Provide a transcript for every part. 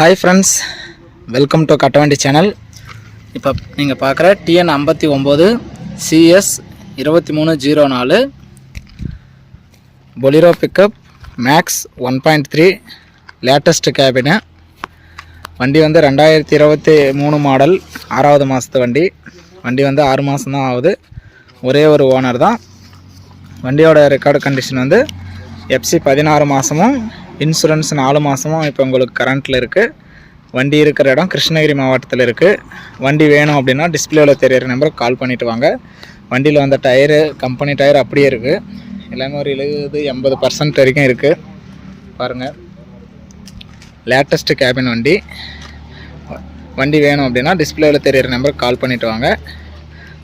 Hi friends welcome to Kattavandi channel இப்போ நீங்கள் பார்க்குற டிஎன் ஐம்பத்தி ஒம்பது சிஎஸ் இருபத்தி மூணு ஜீரோ நாலு Bolero pickup Maxx one point three latest cabin வண்டி வந்து ரெண்டாயிரத்தி இருபத்தி மூணு மாடல் ஆறாவது மாதத்து வண்டி. வண்டி வந்து ஆறு மாதம்தான் ஆகுது. ஒரே ஒரு ஓனர் தான். வண்டியோட ரெக்கார்டு கண்டிஷன் வந்து எஃப்சி பதினாறு மாதமும் இன்சூரன்ஸ் நாலு மாதமும் இப்போ உங்களுக்கு கரண்ட்டில் இருக்குது வண்டி இருக்கிற இடம் கிருஷ்ணகிரி மாவட்டத்தில் இருக்குது வண்டி வேணும் அப்படின்னா டிஸ்பிளேவில் தெரியிற நம்பருக்கு கால் பண்ணிவிட்டு வாங்க. வண்டியில் வந்த டயரு கம்பெனி டயர் அப்படியே இருக்குது எல்லாமே ஒரு எழுபது எண்பது பர்சன்ட் வரைக்கும் இருக்குது பாருங்கள் லேட்டஸ்ட்டு கேபின் வண்டி. வண்டி வேணும் அப்படின்னா டிஸ்பிளேவில் தெரியிற நம்பருக்கு கால் பண்ணிவிட்டு வாங்க.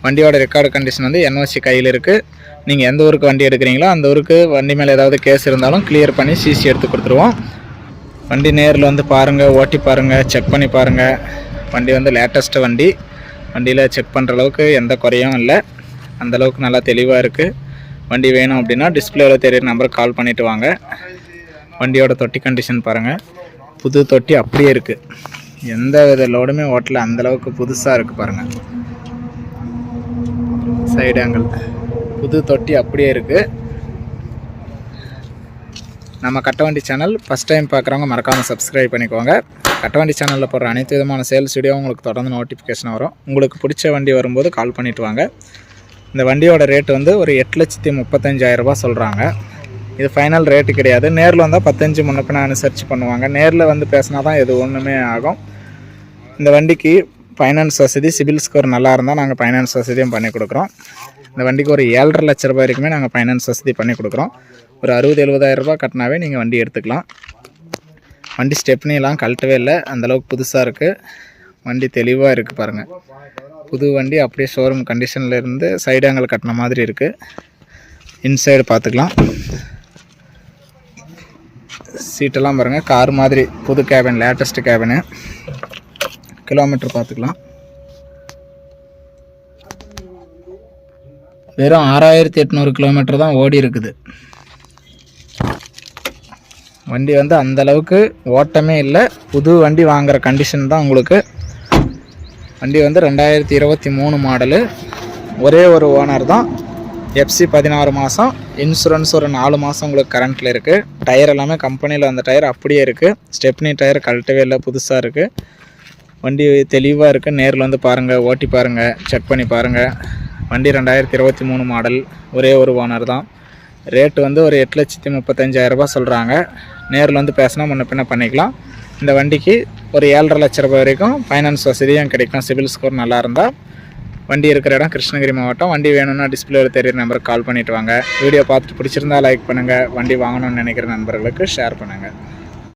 வண்டியோட ரெக்கார்டு கண்டிஷன் வந்து என்ஓசி கையில் இருக்குது நீங்கள் எந்த ஊருக்கு வண்டி எடுக்கிறீங்களோ அந்த ஊருக்கு வண்டி மேலே ஏதாவது கேஸ் இருந்தாலும் கிளியர் பண்ணி சிசி எடுத்து கொடுத்துருவோம். வண்டி நேரில் வந்து பாருங்கள் ஓட்டி பாருங்கள் செக் பண்ணி பாருங்கள் வண்டி வந்து லேட்டஸ்ட்டு வண்டி. வண்டியில் செக் பண்ணுற அளவுக்கு எந்த குறையும் இல்லை. அந்தளவுக்கு நல்லா தெளிவாக இருக்குது வண்டி வேணும் அப்படின்னா டிஸ்பிளேவில் தெரியிற நம்பருக்கு கால் பண்ணிவிட்டு வாங்க. வண்டியோட தொட்டி கண்டிஷன் பாருங்கள் புது தொட்டி அப்படியே இருக்குது எந்த வித லோடுமே ஓட்டல. அந்தளவுக்கு புதுசாக இருக்குது பாருங்கள் சைடு ஆங்கிள் புது தொட்டி அப்படியே இருக்குது நம்ம கட்டவண்டி சேனல் ஃபஸ்ட் டைம் பார்க்குறவங்க மறக்காமல் சப்ஸ்கிரைப் பண்ணிக்கோங்க. கட்டவண்டி சேனலில் போடுற அனைத்து விதமான சேல்ஸ் வீடியோ உங்களுக்கு தொடர்ந்து நோட்டிஃபிகேஷன் வரும். உங்களுக்கு பிடிச்ச வண்டி வரும்போது கால் பண்ணிவிட்டு வாங்க. இந்த வண்டியோட ரேட் வந்து ஒரு எட்டு லட்சத்தி முப்பத்தஞ்சாயிரரூபா சொல்கிறாங்க இது ஃபைனல் ரேட்டு கிடையாது. நேரில் வந்தால் பத்தஞ்சு முன்னப்பின அனுசரித்து பண்ணுவாங்க. நேரில் வந்து பேசினா தான் இது ஒன்றுமே ஆகும். இந்த வண்டிக்கு ஃபைனான்ஸ் வசதி சிபில் ஸ்கோர் நல்லா இருந்தால் நாங்கள் ஃபைனான்ஸ் வசதியும் பண்ணி கொடுக்குறோம். இந்த வண்டிக்கு ஒரு ஏழரை லட்ச ரூபாய் வரைக்குமே நாங்கள் ஃபைனான்ஸ் வசதி பண்ணி கொடுக்குறோம். ஒரு அறுபது எழுபதாயிரம் ரூபாய் கட்டினாவே நீங்கள் வண்டி எடுத்துக்கலாம். வண்டி ஸ்டெப்னிலாம் கழட்டவே இல்லை. அந்தளவுக்கு புதுசாக இருக்குது வண்டி தெளிவாக இருக்குது பாருங்கள் புது வண்டி அப்படியே ஷோரூம் கண்டிஷனில் இருந்து சைடு ஆங்கிள் கட்டின மாதிரி இருக்குது இன்சைடு பார்த்துக்கலாம். சீட்டெல்லாம் பாருங்கள் கார் மாதிரி புது கேபின் லேட்டஸ்ட்டு கேபினு கிலோமீட்டர் பார்த்துக்கலாம். வெறும் ஆறாயிரத்தி எட்நூறு கிலோமீட்டர் தான் ஓடி இருக்குது. வண்டி வந்து அந்த அளவுக்கு ஓட்டமே இல்லை. புது வண்டி வாங்குற கண்டிஷன் தான் உங்களுக்கு. வண்டி வந்து ரெண்டாயிரத்தி இருபத்தி மூணு மாடலு ஒரே ஒரு ஓனர் தான். எஃப்சி பதினாறு மாதம் இன்சூரன்ஸ் ஒரு நாலு மாதம் உங்களுக்கு கரண்ட்டில் இருக்குது டயர் எல்லாமே கம்பெனியில் அந்த டயர் அப்படியே இருக்குது ஸ்டெப்னி டயர் கழட்டவே இல்லை புதுசாக இருக்குது வண்டி தெளிவாக இருக்குது நேரில் வந்து பாருங்கள் ஓட்டி பாருங்கள் செக் பண்ணி பாருங்கள் வண்டி ரெண்டாயிரத்தி இருபத்தி மூணு மாடல் ஒரே ஒரு ஓனர் தான். ரேட்டு வந்து ஒரு எட்டு லட்சத்தி முப்பத்தஞ்சாயிரரூபா சொல்கிறாங்க நேரில் வந்து பேசினா முன்ன பின்ன பண்ணிக்கலாம். இந்த வண்டிக்கு ஒரு ஏழரை லட்ச ரூபாய் வரைக்கும் ஃபைனான்ஸ் வசதியும் கிடைக்கும். சிவில் ஸ்கோர் நல்லா இருந்தால் வண்டி இருக்கிற இடம் கிருஷ்ணகிரி மாவட்டம். வண்டி வேணும்னா டிஸ்பிளேவில் தெரியுற நம்பருக்கு கால் பண்ணிவிட்டு வாங்க. வீடியோ பார்த்துட்டு பிடிச்சிருந்தா லைக் பண்ணுங்கள் வண்டி வாங்கணும்னு நினைக்கிற நண்பர்களுக்கு ஷேர் பண்ணுங்கள்